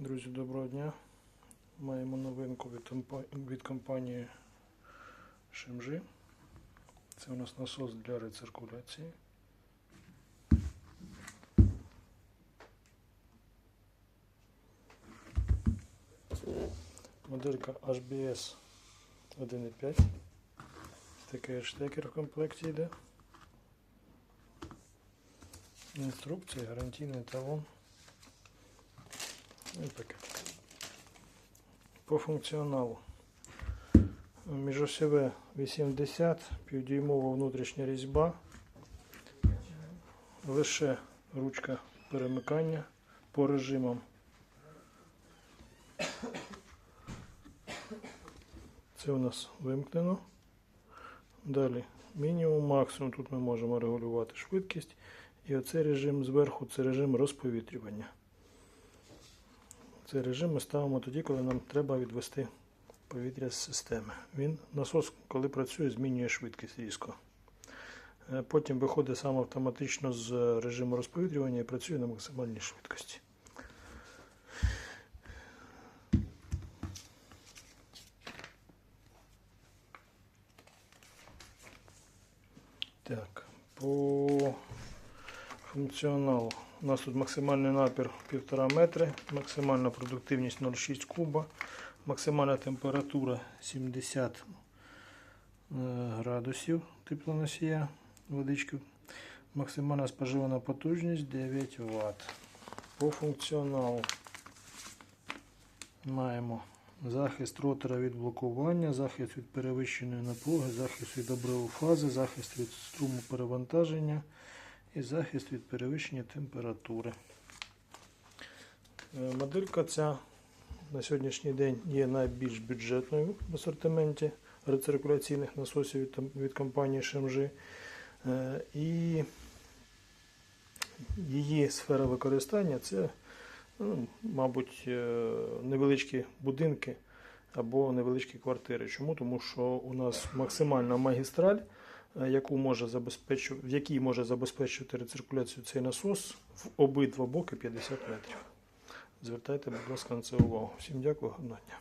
Друзі, доброго дня. Маємо новинку від, компанії Шимжи. Це у нас насос для рециркуляції. Моделька HBS 1.5. Такий штекер в комплекті йде. Інструкція, гарантійний талон. І пакетик. По функціоналу. Міжосьове 80, півдюймова внутрішня різьба. Лише ручка перемикання по режимам. Це у нас вимкнено. Далі мінімум, максимум. Тут ми можемо регулювати швидкість. І оцей режим зверху це режим розповітрювання. Цей режим ми ставимо тоді, коли нам треба відвести повітря з системи. Він насос, коли працює, змінює швидкість різко. Е, Потім виходить сам автоматично з режиму розповітрювання і працює на максимальній швидкості. Так, по функціоналу. У нас тут максимальний напір 1,5 метри, максимальна продуктивність 0,6 куба, максимальна температура 70 е, градусів теплоносія водички, максимальна споживана потужність 9 Вт. По функціоналу маємо захист ротора від блокування, захист від перевищеної напруги, захист від обриву фази, захист від струму перевантаження і захист від перевищення температури. Е, Моделька ця на сьогоднішній день є найбільш бюджетною в асортименті рециркуляційних насосів від, компанії Шемжи. Е, І її сфера використання це, ну, мабуть, е, невеличкі будинки або невеличкі квартири. Чому? Тому що у нас максимальна магістраль яку може в якій може забезпечувати рециркуляцію цей насос в обидва боки 50 метрів. Звертайте, будь ласка, на це увагу. Всім дякую, гарного дня.